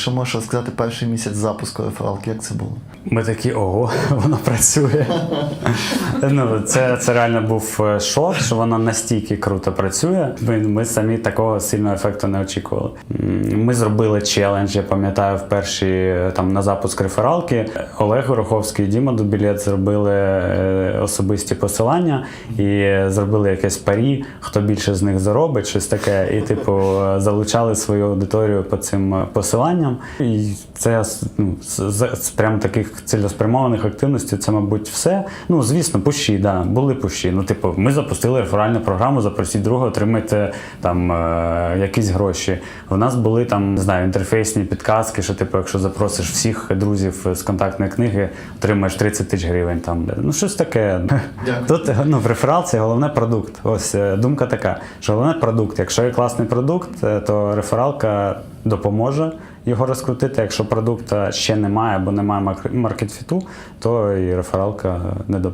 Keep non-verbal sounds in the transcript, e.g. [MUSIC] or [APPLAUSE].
якщо можеш розказати перший місяць запуску рефералки, як це було? Ми такі, ого, [LAUGHS] воно працює. ну, це, це реально був е, шок, що воно настільки круто працює. Ми, ми самі такого сильного ефекту не очікували. Ми зробили челендж, я пам'ятаю, в перші е, там на запуск рефералки. Олег Гороховський і Діма Дубілет зробили е, особисті посилання і зробили якесь парі, хто більше з них заробить, щось таке. І, типу, залучали свою аудиторію по цим посиланням. І це ну, з, з, з прям таких цілеспрямованих активностей, це, мабуть, все. Ну, звісно, пущі, да, були пущі. Ну, типу, ми запустили реферальну програму, запросіть друга, отримайте там е, якісь гроші. У нас були там, не знаю, інтерфейсні підказки, що типу, якщо запросиш всіх друзів з контактної книги, отримаєш 30 тисяч гривень. Там ну щось таке. Дякую. Тут ну, в рефералці головне продукт. Ось е, думка така, що головне продукт. Якщо є класний продукт, е, то рефералка допоможе його розкрутити. Якщо продукта ще немає або немає маркетфіту, то і рефералка не допоможе.